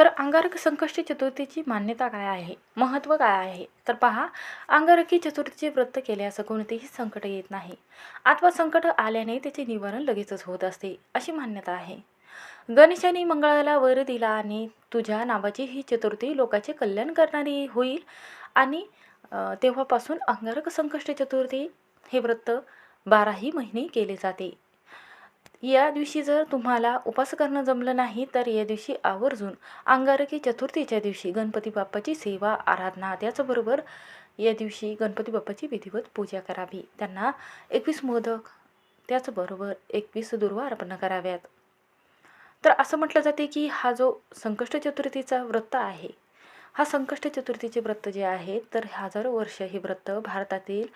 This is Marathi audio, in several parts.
तर अंगारक संकष्टी चतुर्थीची मान्यता काय आहे? महत्त्व काय आहे? तर पहा अंगारकी चतुर्थीचे व्रत केल्यास कोणतेही संकट येत नाही. अथवा संकट आल्याने त्याचे निवारण लगेचच होत असते अशी मान्यता आहे. गणेशाने मंगळाला वर दिला आणि तुझ्या नावाची ही चतुर्थी लोकांचे कल्याण करणारी होईल. आणि तेव्हापासून अंगारक संकष्ट चतुर्थी हे व्रत बाराही महिने केले जाते. या दिवशी जर तुम्हाला उपास करणं जमलं नाही तर या दिवशी आवर्जून अंगारकी चतुर्थीच्या दिवशी गणपती बाप्पाची सेवा आराधना त्याचबरोबर या दिवशी गणपती बाप्पाची विधिवत पूजा करावी. त्यांना एकवीस मोदक त्याचबरोबर एकवीस दुर्वा अर्पण कराव्यात. तर असं म्हटलं जाते की हा जो संकष्ट चतुर्थीचा व्रत आहे हा संकष्ट चतुर्थीचे व्रत जे आहे तर हजारो वर्ष हे व्रत भारतातील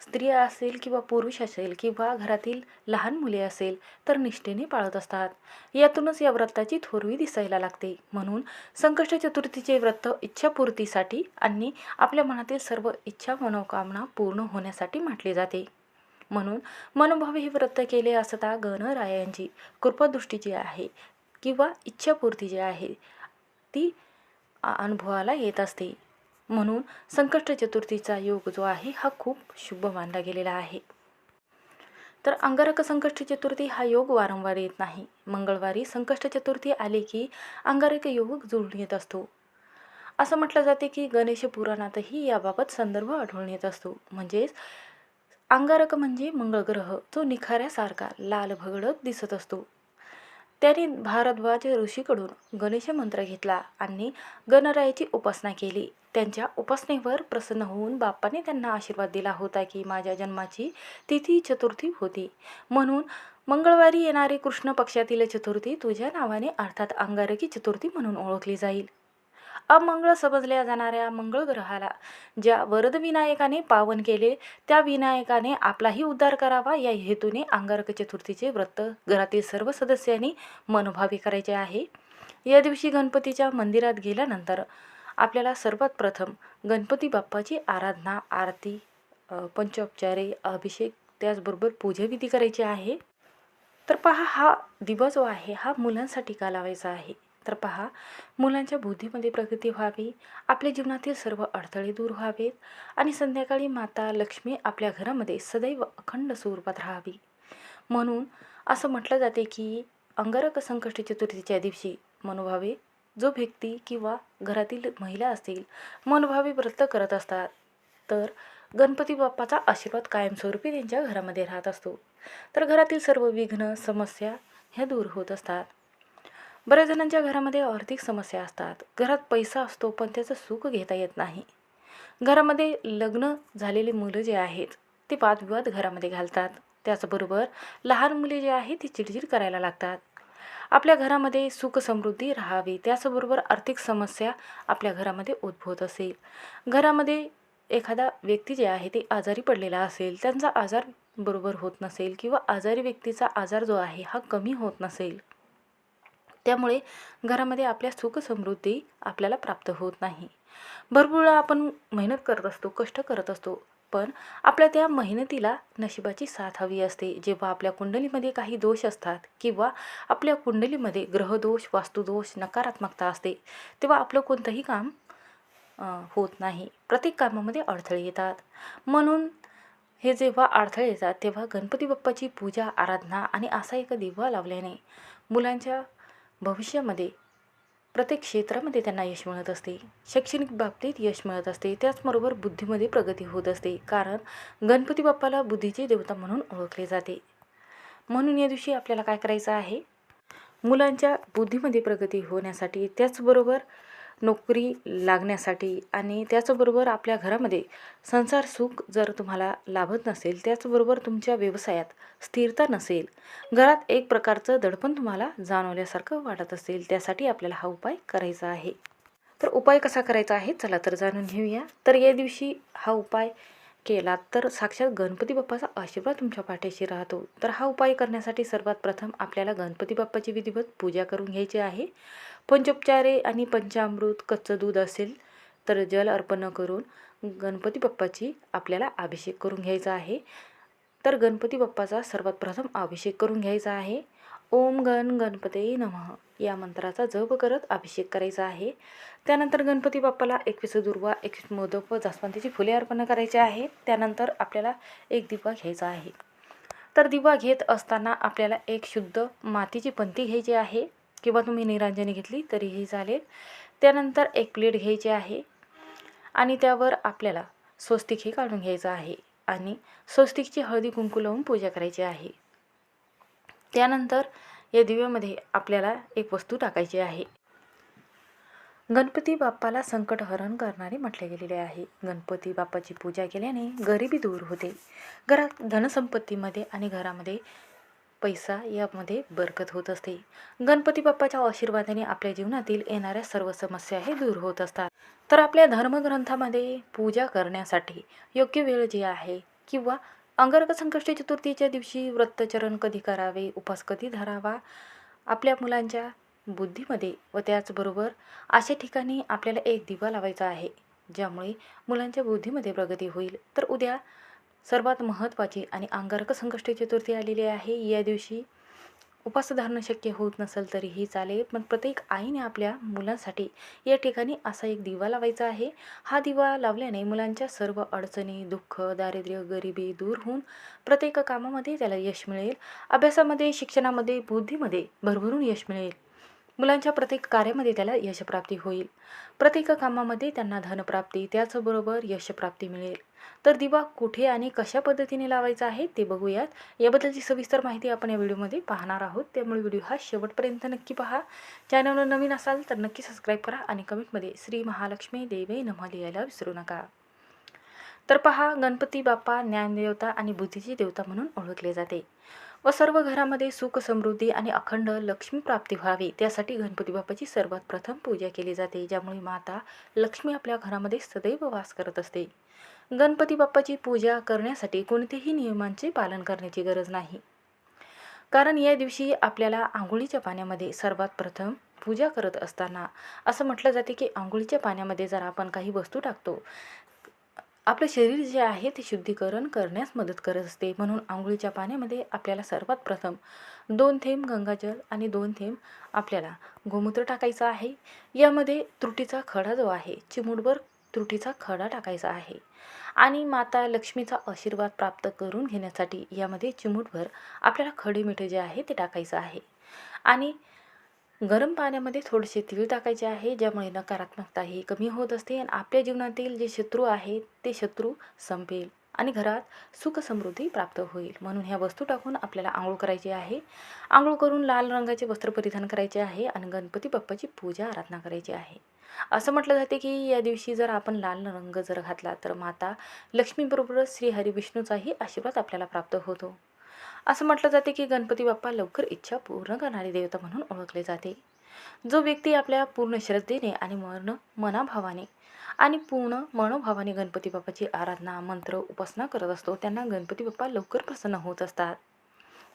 स्त्रिया असेल किंवा पुरुष असेल किंवा घरातील लहान मुले असेल तर निष्ठेने पाळत असतात. यातूनच या व्रताची थोरवी दिसायला लागते. म्हणून संकष्ट चतुर्थीचे व्रत इच्छापूर्तीसाठी आणि आपल्या मनातील सर्व इच्छा मनोकामना पूर्ण होण्यासाठी म्हटले जाते. म्हणून मनोभावे हे व्रत केले असता गणरायांची कृपादृष्टी जी आहे किंवा इच्छापूर्ती जी आहे ती अनुभवाला येत असते. म्हणून संकष्ट चतुर्थीचा योग जो आहे हा खूप शुभ मानला गेलेला आहे. तर अंगारक संकष्ट चतुर्थी हा योग वारंवार येत नाही. मंगळवारी संकष्ट चतुर्थी आले की अंगारक योग जुळून येत असतो. असं म्हटलं जाते की गणेश पुराणातही याबाबत संदर्भ आढळून येत असतो. म्हणजेच अंगारक म्हणजे मंगळ ग्रह जो निखाऱ्यासारखा लाल भगडत दिसत असतो. त्याने भारद्वाज ऋषीकडून गणेश मंत्र घेतला आणि गणरायाची उपासना केली. त्यांच्या उपासनेवर प्रसन्न होऊन बाप्पाने त्यांना आशीर्वाद दिला होता की माझ्या जन्माची तिथी चतुर्थी होती. म्हणून मंगळवारी येणारी कृष्ण पक्षातील चतुर्थी तुझ्या नावाने अर्थात अंगारकी चतुर्थी म्हणून ओळखली जाईल. अमंगळ समजल्या जाणाऱ्या मंगळ ग्रहाला ज्या वरद विनायकाने पावन केले त्या विनायकाने आपलाही उद्धार करावा. या हेतूने अंगारक चतुर्थीचे व्रत घरातील सर्व सदस्यांनी मनोभावी करायचे आहे. या दिवशी गणपतीच्या मंदिरात गेल्यानंतर आपल्याला सर्वात प्रथम गणपती बाप्पाची आराधना आरती पंचोपचारे अभिषेक त्याचबरोबर पूजाविधी करायची आहे. तर पहा हा दिवस जो आहे हा मुलांसाठी का लावायचा आहे? तर पहा मुलांच्या बुद्धीमध्ये प्रगती व्हावी आपल्या जीवनातील सर्व अडथळे दूर व्हावेत आणि संध्याकाळी माता लक्ष्मी आपल्या घरामध्ये सदैव अखंड स्वरूपात राहावी. म्हणून असं म्हटलं जाते की अंगारक संकष्टी चतुर्थीच्या दिवशी मनोभावे जो व्यक्ती किंवा घरातील महिला असतील मनोभावे व्रत करत असतात तर गणपती बाप्पाचा आशीर्वाद कायमस्वरूपी त्यांच्या घरामध्ये राहत असतो. तर घरातील सर्व विघ्न समस्या ह्या दूर होत असतात. बऱ्याच जणांच्या घरामध्ये आर्थिक समस्या असतात. घरात पैसा असतो पण त्याचं सुख घेता येत नाही. घरामध्ये लग्न झालेली मुलं जे आहेत ते वादविवाद घरामध्ये घालतात. त्याचबरोबर लहान मुले जे आहेत ती चिडचिड करायला लागतात. आपल्या घरामध्ये सुख समृद्धी राहावी त्याचबरोबर आर्थिक समस्या आपल्या घरामध्ये उद्भवत असेल. घरामध्ये एखादा व्यक्ती जे आहे ते आजारी पडलेला असेल त्यांचा आजार बरोबर होत नसेल किंवा आजारी व्यक्तीचा आजार जो आहे हा कमी होत नसेल. त्यामुळे घरामध्ये आपल्या सुख समृद्धी आपल्याला प्राप्त होत नाही. भरपूर वेळा आपण मेहनत करत असतो कष्ट करत असतो पण आपल्या त्या मेहनतीला नशिबाची साथ हवी असते. जेव्हा आपल्या कुंडलीमध्ये काही दोष असतात किंवा आपल्या कुंडलीमध्ये ग्रहदोष वास्तुदोष नकारात्मकता असते तेव्हा आपलं कोणतंही काम होत नाही. प्रत्येक कामामध्ये अडथळे येतात. म्हणून हे जेव्हा अडथळे येतात तेव्हा गणपती बाप्पाची पूजा आराधना आणि असा एक दिवा लावल्याने मुलांच्या भविष्यामध्ये प्रत्येक क्षेत्रामध्ये त्यांना यश मिळत असते. शैक्षणिक बाबतीत यश मिळत असते. त्याचबरोबर बुद्धीमध्ये प्रगती होत असते. कारण गणपती बाप्पाला बुद्धीचे देवता म्हणून ओळखले जाते. म्हणून या दिवशी आपल्याला काय करायचं आहे? मुलांच्या बुद्धीमध्ये प्रगती होण्यासाठी त्याचबरोबर नोकरी लागण्यासाठी आणि त्याचबरोबर आपल्या घरामध्ये संसार सुख जर तुम्हाला लाभत नसेल त्याचबरोबर तुमच्या व्यवसायात स्थिरता नसेल घरात एक प्रकारचं दडपण तुम्हाला जाणवल्यासारखं वाटत असेल त्यासाठी आपल्याला हा उपाय करायचा आहे. तर उपाय कसा करायचा आहे? चला तर जाणून घेऊया. तर या दिवशी हा उपाय केला तर साक्षात गणपती बाप्पाचा आशीर्वाद तुमच्या पाठीशी राहतो. तर हा उपाय करण्यासाठी सर्वात प्रथम आपल्याला गणपती बाप्पाची विधिवत पूजा करून घ्यायची आहे. पंचोपचारे आणि पंचामृत कच्चं दूध असेल तर जल अर्पण करून गणपती बाप्पाची आपल्याला अभिषेक करून घ्यायचा आहे. तर गणपती बाप्पाचा सर्वात प्रथम अभिषेक करून घ्यायचा आहे. ओम गण गणपते नमः या मंत्राचा जप करत अभिषेक करायचा आहे. त्यानंतर गणपती बाप्पाला एकवीस दुर्वा एकवीस मोदक व जास्वंदीची फुले अर्पण करायची आहे. त्यानंतर आपल्याला एक दिवा घ्यायचा आहे. तर दिवा घेत असताना आपल्याला एक शुद्ध मातीची पंती घ्यायची आहे. किंवा तुम्ही निरांजनी घेतली तरीही चालेल. त्यानंतर एक प्लेट घ्यायची आहे आणि त्यावर आपल्याला स्वस्तिक हे काढून घ्यायचं आहे आणि स्वस्तिकची हळदी कुंकू लावून पूजा करायची आहे. त्यानंतर या दिव्यामध्ये आपल्याला एक वस्तू टाकायची आहे. गणपती बाप्पाला संकटहरण करणारे म्हटले गेलेले आहे. गणपती बाप्पाची पूजा केल्याने गरिबी दूर होते. घरात धनसंपत्तीमध्ये आणि घरामध्ये पैसा यामध्ये बरकत होत असते. गणपती बाप्पाच्या आशीर्वादाने आपल्या जीवनातील येणाऱ्या सर्व समस्या हे दूर होत असतात. तर आपल्या धर्मग्रंथामध्ये पूजा करण्यासाठी योग्य वेळ जी आहे किंवा अंगारक संकष्ट चतुर्थीच्या दिवशी व्रतचरण कधी करावे उपास कधी धरावा आपल्या मुलांच्या बुद्धीमध्ये व त्याचबरोबर अशा ठिकाणी आपल्याला एक दिवा लावायचा आहे ज्यामुळे मुलांच्या बुद्धीमध्ये प्रगती होईल. तर उद्या सर्वात महत्त्वाची आणि अंगारक संकष्टी चतुर्थी आलेली आहे. या दिवशी उपास धरणं शक्य होत नसेल तरीही चालेल पण प्रत्येक आईने आपल्या मुलांसाठी या ठिकाणी असा एक दिवा लावायचा आहे. हा दिवा लावल्याने मुलांच्या सर्व अडचणी दुःख दारिद्र्य गरिबी दूर होऊन प्रत्येक कामामध्ये त्याला यश मिळेल. अभ्यासामध्ये शिक्षणामध्ये बुद्धीमध्ये भरभरून यश मिळेल. मुलांच्या प्रत्येक कार्यामध्ये त्याला यशप्राप्ती होईल. प्रत्येक कामामध्ये त्यांना धनप्राप्ती त्याचबरोबर यशप्राप्ती मिळेल. तर दिवा कुठे आणि कशा पद्धतीने लावायचा आहे ते बघूयात. याबद्दलची सविस्तर माहिती आपण या व्हिडिओमध्ये पाहणार आहोत. त्यामुळे व्हिडिओ हा शेवटपर्यंत नक्की पहा. चॅनलवर नवीन असाल तर नक्की सबस्क्राईब करा आणि कमेंटमध्ये श्री महालक्ष्मी देवे नमः लिहायला विसरू नका. तर पहा गणपती बाप्पा ज्ञानदेवता आणि बुद्धीची देवता म्हणून ओळखले जाते. व सर्व घरामध्ये सुख समृद्धी आणि अखंड लक्ष्मी प्राप्ती व्हावी. त्यासाठी गणपती बाप्पाची सर्वात प्रथम पूजा केली जाते ज्यामुळे माता लक्ष्मी आपल्या घरामध्ये सदैव वास करत असते. गणपती बाप्पाची पूजा करण्यासाठी कोणतेही नियमांचे पालन करण्याची गरज नाही. कारण या दिवशी आपल्याला आंघोळीच्या पाण्यामध्ये सर्वात प्रथम पूजा करत असताना असं म्हटलं जाते की आंघोळीच्या पाण्यामध्ये जर आपण काही वस्तू टाकतो आपलं शरीर जे आहे ते शुद्धीकरण करण्यास मदत करत असते. म्हणून आंघोळीच्या पाण्यामध्ये आपल्याला सर्वात प्रथम दोन थेंब गंगाजल आणि दोन थेंब आपल्याला गोमूत्र टाकायचं आहे. यामध्ये त्रुटीचा खडा जो आहे चिमूटभर त्रुटीचा खडा टाकायचा आहे. आणि माता लक्ष्मीचा आशीर्वाद प्राप्त करून घेण्यासाठी यामध्ये चिमूटभर आपल्याला खडे मिठे जे आहे ते टाकायचं आहे. आणि गरम पाण्यामध्ये थोडेसे तीळ टाकायचे आहे ज्यामुळे नकारात्मकता ही कमी होत असते आणि आपल्या जीवनातील जे शत्रू आहेत ते शत्रू संपेल. आणि घरात सुख समृद्धी प्राप्त होईल. म्हणून ह्या वस्तू टाकून आपल्याला आंघोळ करायची आहे. आंघोळ करून लाल रंगाचे वस्त्र परिधान करायचे आहे आणि गणपती बाप्पाची पूजा आराधना करायची आहे. असं म्हटलं जाते की या दिवशी जर आपण लाल रंग जर घातला तर माता लक्ष्मीबरोबरच श्री हरिविष्णूचाही आशीर्वाद आपल्याला प्राप्त होतो. असं म्हटलं जाते की गणपती बाप्पा लवकर इच्छा पूर्ण करणारी देवता म्हणून ओळखले जाते. जो व्यक्ती आपल्या पूर्ण श्रद्धेने आणि मन मनाभावाने आणि पूर्ण मनोभावाने गणपती बाप्पाची आराधना मंत्र उपासना करत असतो त्यांना गणपती बाप्पा लवकर प्रसन्न होत असतात.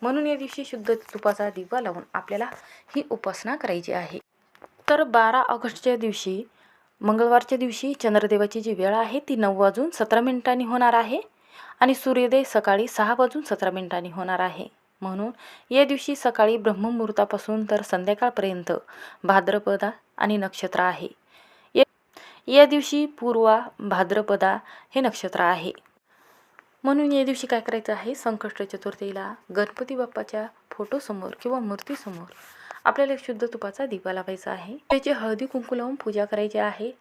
म्हणून या दिवशी शुद्ध तुपाचा दिवा लावून आपल्याला ही उपासना करायची आहे. तर बारा ऑगस्टच्या दिवशी मंगळवारच्या दिवशी चंद्रदेवाची जी वेळ आहे ती नऊ वाजून सतरा मिनिटांनी होणार आहे आणि सूर्योदय सकाळी सहा वाजून सतरा मिनिटांनी होणार आहे. म्हणून या दिवशी सकाळी ब्रह्ममुहूर्तापासून तर संध्याकाळपर्यंत भाद्रपदा आणि नक्षत्र आहे. या दिवशी पूर्वा भाद्रपदा हे नक्षत्र आहे. म्हणून या दिवशी काय करायचं आहे? संकष्ट चतुर्थीला गणपती बाप्पाच्या फोटोसमोर किंवा मूर्तीसमोर आपल्याला एक शुद्ध तुपाचा दिवा लावायचा आहे. त्याची हळदी कुंकू लावून पूजा करायची आहे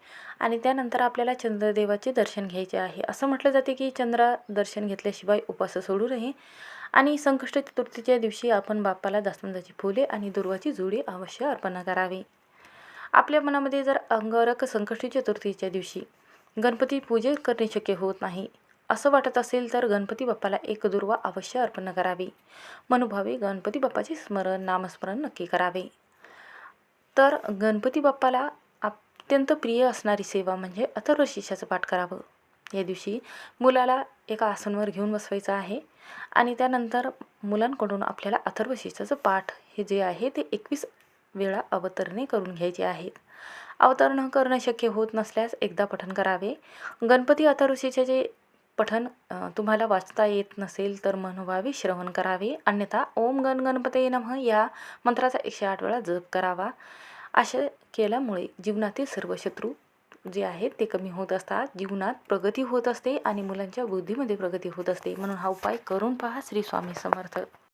आणि त्यानंतर आपल्याला चंद्रदेवाचे दर्शन घ्यायचे आहे. असं म्हटलं जाते की चंद्र दर्शन घेतल्याशिवाय उपास सोडू नये. आणि संकष्ट चतुर्थीच्या दिवशी आपण बाप्पाला जास्वंदाची फुले आणि दुर्वाची जुडी अवश्य अर्पण करावी. आपल्या मनामध्ये जर अंगारक संकष्टी चतुर्थीच्या दिवशी गणपती पूजे करणे शक्य होत नाही असं वाटत असेल तर गणपती बाप्पाला एक दुर्वा अवश्य अर्पण करावी. मनोभावे गणपती बाप्पाचे स्मरण नामस्मरण नक्की करावे. तर गणपती बाप्पाला अत्यंत प्रिय असणारी सेवा म्हणजे अथर्व शिष्याचं पाठ करावं. या दिवशी मुलाला एका आसनवर घेऊन बसवायचं आहे आणि त्यानंतर मुलांकडून आपल्याला अथर्वशीचं पाठ हे जे आहे ते एकवीस वेळा अवतरणे करून घ्यायचे आहेत. अवतरण करणं शक्य होत नसल्यास एकदा पठण करावे. गणपती अथर्वशीचे जे पठण तुम्हाला वाचता येत नसेल तर म्हणवावे श्रवण करावे. अन्यथा ओम गण गणपते नमः या मंत्राचा एकशे आठ वेळा जप करावा. असे केल्यामुळे जीवनातील सर्व शत्रू जे आहेत ते कमी होत असतात. जीवनात प्रगती होत असते आणि मुलांच्या बुद्धीमध्ये प्रगती होत असते. म्हणून हा उपाय करून पहा श्री स्वामी समर्थ.